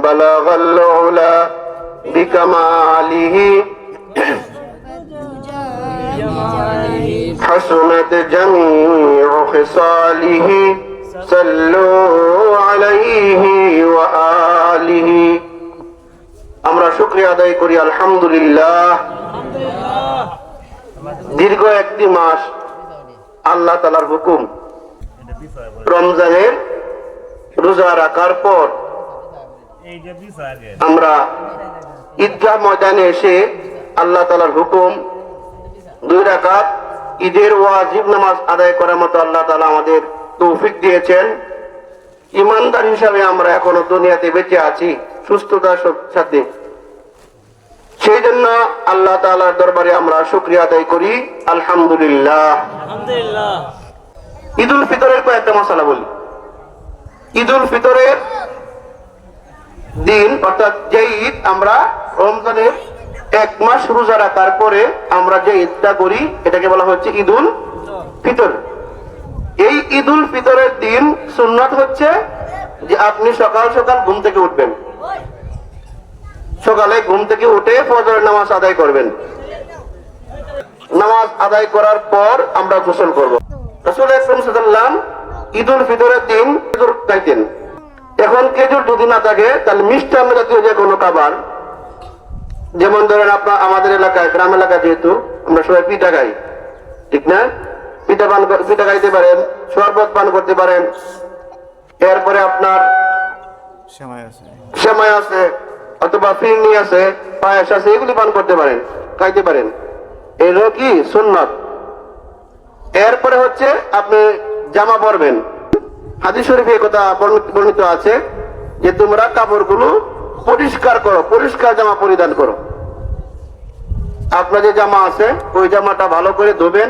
بلغ العلا بكماله حسنت جميع خصاله صلوا عليه وآله আমরা শুক্রিয়া আদায় করি আলহামদুলিল্লাহ দীর্ঘ একটি মাস আল্লাহ তালার হুকুম রমজানের রোজা রাখার পর এইটা দিছে আগে আমরা ঈদগাহ ময়দানে এসে আল্লাহ তালার হুকুম দুই রাকাত ঈদের ওয়াজিব নামাজ আদায় করার মতো আল্লাহ তালা আমাদের তৌফিক দিয়েছেন। ইমানদার হিসাবে আমরা এখনও দুনিয়াতে বেঁচে আছি সুস্থতার সাথে। সেই জন্য আল্লাহ তালার দরবারে আমরা শুক্রিয়া আদায় করি। আলহামদুলিল্লাহ। আলহামদুলিল্লাহ। ঈদুল ফিতরের কয়েকটা মশালা বলি। ঈদুল ফিতরের অর্থাৎ যে ঈদ আমরা রমজানের এক মাস রোজা রাখার পরে আমরা যে ঈদটা করি, এটাকে বলা হচ্ছে ঈদুল ফিতর। এই ঈদুল ফিতরের দিন সুন্নত হচ্ছে যে আপনি সকাল সকাল ঘুম থেকে উঠবেন। সকালে ঘুম থেকে উঠে ফজরের নামাজ আদায় করবেন। নামাজ আদায় করার পর আমরা গোসল করব। রসুল সাল্লাম ঈদুল ফিতরের দিন খাইতেন খেজুর যদি না থাকে তাহলে মিষ্টান্ন জাতীয় যে কোনো খাবার যেমন ধরেন আপনার আমাদের এলাকায় গ্রাম এলাকা যেহেতু আমরা সবাই পিঠা খাই ঠিক না? পিঠা পান পিঠা খাইতে পারেন শরবত পান করতে পারেন। এরপরে আপনার সেমাই আছে। অথবা ফিরনি আছে পায়েস আছে এগুলি পান করতে পারেন খাইতে পারেন। এগুলো কি? সুন্নত। এরপরে হচ্ছে আপনি জামা পরবেন। হাদিস শরীফে কথা বর্ণিত আছে। যে তোমরা কাপড়গুলো পরিষ্কার করো, পরিষ্কার জামা পরিধান করো। আপনার যে জামা আছে, ওই জামাটা ভালো করে ধোবেন,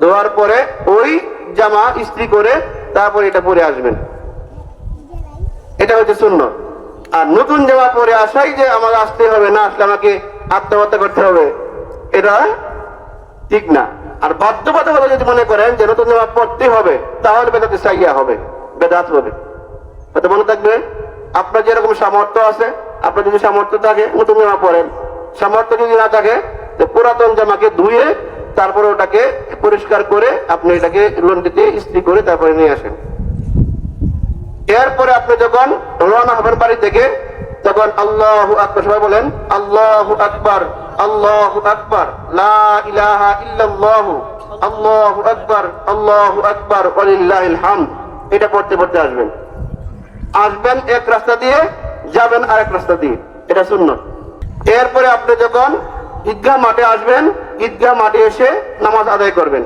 ধোয়ার পরে ওই জামা ইস্ত্রি করে তারপরে এটা পরে আসবেন। এটা হচ্ছে শূন্য আর নতুন জামা পরে আসাই যে আমার আসতে হবে, না আসলে আমাকে আত্মহত্যা করতে হবে, এটা ঠিক না। আর বাধ্যবাধকতা যদি মনে করেন যে নতুন জামা পড়তে হবে, তাহলে বেদাতে সাইয়া হবে, বেদাত হবে। মনে থাকবে? আপনার যেরকম সামর্থ্য আছে, আপনার যদি সামর্থ্য থাকে নতুন জামা পরেন সামর্থ্য যদি না থাকে পুরাতন জামাকে ধুয়ে তারপরে ওটাকে পরিষ্কার করে আপনি এটাকে লন্ডিতে ইস্ত্রি করে তারপরে নিয়ে আসেন। এরপরে আপনি যখন রওনা হবেন বাড়ি থেকে, তখন আল্লাহ আকবার, সবাই বলেন, আল্লাহু আকবার আল্লাহু আকবার আল্লাহু আকবার আল্লাহু আকবার এটা পড়তে পড়তে আসবেন। আসবেন এক রাস্তা দিয়ে, যাবেন আরেক রাস্তা দিয়ে। এটা শূন্য। এরপরে আপনি যখন ঈদগাহ মাঠে আসবেন, ঈদগাহ মাঠে এসে নামাজ আদায় করবেন।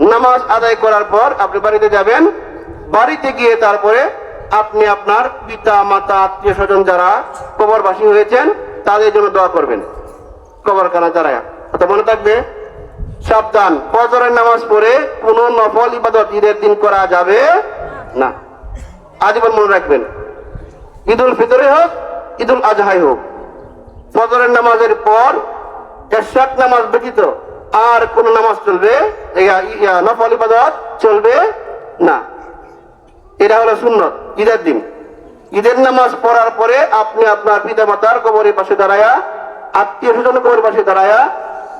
নামাজ আদায় করার পর আপনি বাড়িতে যাবেন। বাড়িতে গিয়ে তারপরে আপনি আপনার পিতা, মাতা, আত্মীয় স্বজন যারা কবরবাসী হয়েছেন, তাদের জন্য দোয়া করবেন। কবরখানা যারা তো মনে থাকবে? সাবধান। ফজরের নামাজ পড়ে কোনো নফল ইবাদত ঈদের দিন করা যাবে না। আজীবন মনে রাখবেন, ঈদুল ফিতরে হোক, ঈদুল আজহাই হোক। ফজরের নামাজের পর এরশাদ নামাজ ব্যতীত আর কোন নামাজ চলবে নফল ইবাদত চলবে না। এটা হলো সুন্নত, ঈদের দিন। ঈদের নামাজ পড়ার পরে আপনি আপনার পিতা মাতার কবরের পাশে দাঁড়ায়া আত্মীয় স্বজন কবরের পাশে দাঁড়ায়া,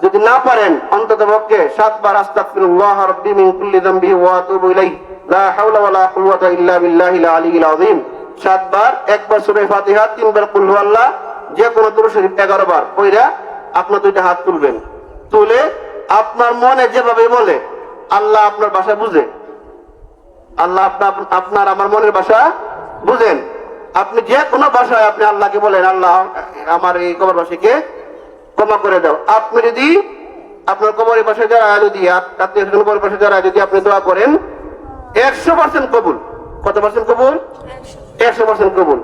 যদি না পারেন অন্তত পক্ষে সাতবার আস্তাগফিরুল্লাহ রাব্বি মিন কুল্লি যামবি ওয়া আতুবু ইলাইহি। লা সাতবার, একবার সূরা ফাতিহা, তিনবার কুল যে কোনো শরীফ 11 বার পড়া আপনার দুইটা হাত তুলবেন। তুলে আপনার মনে যেভাবে বলে, আল্লাহ আপনার ভাষা বুঝে। আল্লাহ আপনার আপনার আমার মনের ভাষা বুঝেন। আপনি যে কোনো ভাষায় আপনি আল্লাহকে বলেন, আল্লাহ আমার এই কবরবাসীকে ক্ষমা করে দাও। আপনি যদি আপনার কবরের পাশে যারা যদি আত্মীয় কবরের পাশে যারা যদি আপনি দোয়া করেন একশো পার্সেন্ট কবুল। কত পার্সেন্ট কবুল? একশো পার্সেন্ট কবুল।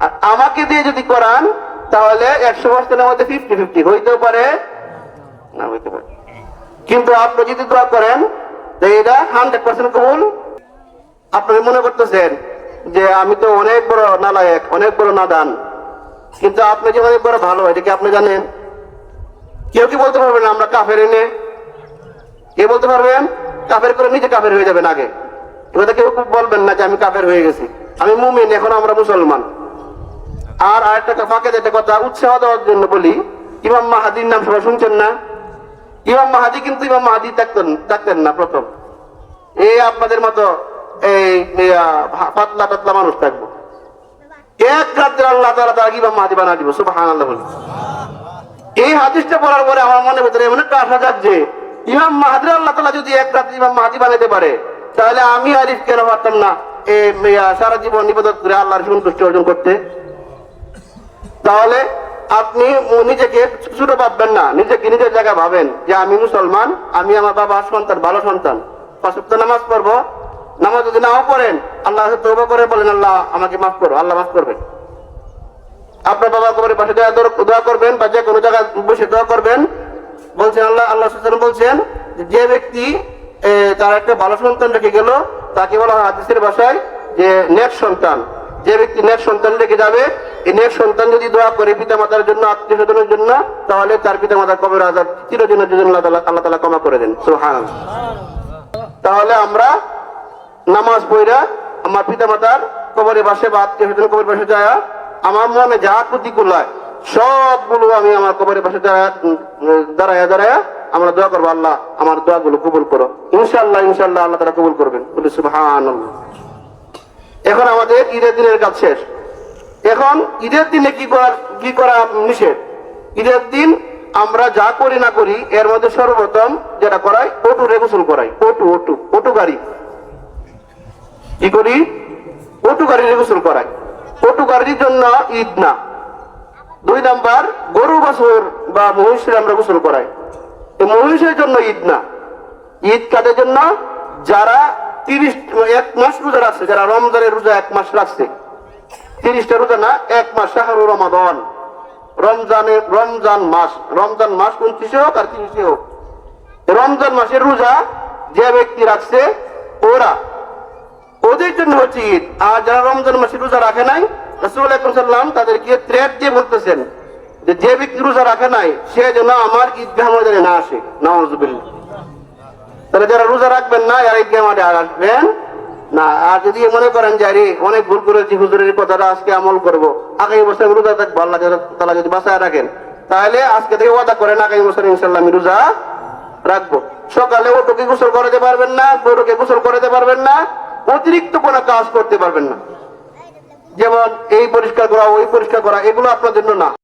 আর আমাকে দিয়ে যদি করান, তাহলে একশো পার্সেন্টের মধ্যে ফিফটি ফিফটি হইতেও পারে, না হইতে পারে। কিন্তু আপনি যদি দোয়া করেন এটা হান্ড্রেড পার্সেন্ট কবুল। আপনি মনে করতেছেন যে আমি তো অনেক বড় নালায়ক, অনেক বড় নাদান। কিন্তু আপনি যে অনেক বড় ভালো, এটা কি আপনি জানেন? কেউ কি বলতে পারবেন আমরা কাফের এনে? কে বলতে পারবেন? কাফের করে নিজে কাফের হয়ে যাবেন আগে। এবার কেউ বলবেন না যে আমি কাফের হয়ে গেছি। আমি মুমিন, এখন আমরা মুসলমান। আর আরেকটা ফাঁকে যেটা কথা, উৎসাহ দেওয়ার জন্য বলি, ইমাম মাহাদির নাম সবাই শুনছেন না? ইমাম মাহাদি কিন্তু ইমাম মাহাদি থাকতেন থাকতেন না প্রথম। এই আপনাদের মতো এই পাতলা পাতলা মানুষ থাকব। এক রাত্রে আল্লাহ তালা তারা ইমাম মাহাদি বানা দিব সুবাহান আল্লাহ বলি এই হাদিসটা পড়ার পরে আমার মনে ভিতরে এমন একটা আশা যাচ্ছে ইমাম মাহাদির আল্লাহ তালা যদি এক রাত্রে ইমাম মাহাদি বানাইতে পারে তাহলে আমি আরিফ কেন পারতাম না? এ সারা জীবন নিবেদন করে আল্লাহর সন্তুষ্টি অর্জন করতে। তাহলে আপনি নিজেকে ছোট ভাববেন না। নিজেকে নিজের জায়গায় ভাবেন যে আমি মুসলমান, আমি আমার বাবার সন্তান, ভালো সন্তান। পাঁচ ওয়াক্ত নামাজ পড়ব। নামাজ যদি নাও পড়েন, আল্লাহ তৌবা করে বলেন, আল্লাহ, আমাকে মাফ করো, আল্লাহ মাফ করবেন। আপনার বাবা কবরের পাশে দোয়া করবেন বা যে কোনো জায়গায় বসে দোয়া করবেন। বলছেন, আল্লাহ আল্লাহ বলছেন যে ব্যক্তি তার একটা ভালো সন্তান রেখে গেল, তাকে বলা হয় হাদিসের ভাষায় যে নেক সন্তান। যে ব্যক্তি নেক সন্তান রেখে যাবে, এই নেক সন্তান যদি দোয়া করে পিতা মাতার জন্য আত্মীয় স্বজনের জন্য, তাহলে তার পিতা মাতার কবর আজাদ চিরদিনের জন্য আল্লাহ তালা ক্ষমা করে দেন। সোহান তাহলে আমরা নামাজ পড়া আমার পিতা মাতার কবরে বাসে বা আত্মীয় স্বজন কবরের পাশে যায়, আমার মনে যা প্রতিকূল হয় সবগুলো আমি আমার কবরের পাশে দাঁড়ায় দাঁড়ায় আমরা দোয়া করব আল্লাহ, আমার দোয়াগুলো কবুল করো। ইনশাল্লাহ ইনশাল্লাহ আল্লাহ তারা কবুল করবেন। বলি সুবহান এখন আমাদের ঈদের দিনের কাজ শেষ। এখন ঈদের দিনে কি করা কি করা নিষেধ? ঈদের দিন আমরা যা করি না করি, এর মধ্যে সর্বপ্রথম যেটা করাই ওটু রে গোসল করাই। ওটু ওটু ওটু গাড়ি। কি করি? ওটু গাড়ির গোসল করাই। ওটু গাড়ির জন্য ঈদ না। দুই নাম্বার, গরু, বছর বা মহিষের আমরা গোসল করাই। এই মহিষের জন্য ঈদ না। ঈদ কাদের জন্য? যারা তিরিশ, এক মাস রোজা রাখছে, যারা রমজানের রোজা এক মাস রাখছে। তিরিশটা রোজা না, এক মাস, শাহরু রমাদন। রমজানের রমজান মাস রমজান মাস উনত্রিশে হোক আর তিরিশে হোক। রমজান মাসের রোজা যে ব্যক্তি রাখছে, ওরা, ওদের জন্য হচ্ছে ঈদ। আর যারা রমজান মাসে রোজা রাখে নাই, রসুল সাল্লাম তাদেরকে থ্রেট দিয়ে বলতেছেন যে যে ব্যক্তি রোজা রাখে নাই, সে যেন আমার ঈদগাহ ময়দানে না আসে। নওয়াজ তাহলে যারা রোজা রাখবেন না আর ঈদগাহ আর আসবেন না, আর যদি মনে করেন যে, আরে, অনেক ভুল করেছি, হুজুরের কথাটা আজকে আমল করব, আগামী বছর রোজা থাকব আল্লাহ তালা যদি বাসায় রাখেন, তাহলে আজকে থেকে ওয়াদা করেন, আগামী বছর ইনশাল্লাহ আমি রোজা রাখব। সকালে ওটুকে গোসল করাতে পারবেন না গরুকে গোসল করাতে পারবেন না, অতিরিক্ত কোনো কাজ করতে পারবেন না। যেমন এই পরিষ্কার করা, ওই পরিষ্কার করা, এগুলো আপনার জন্য না।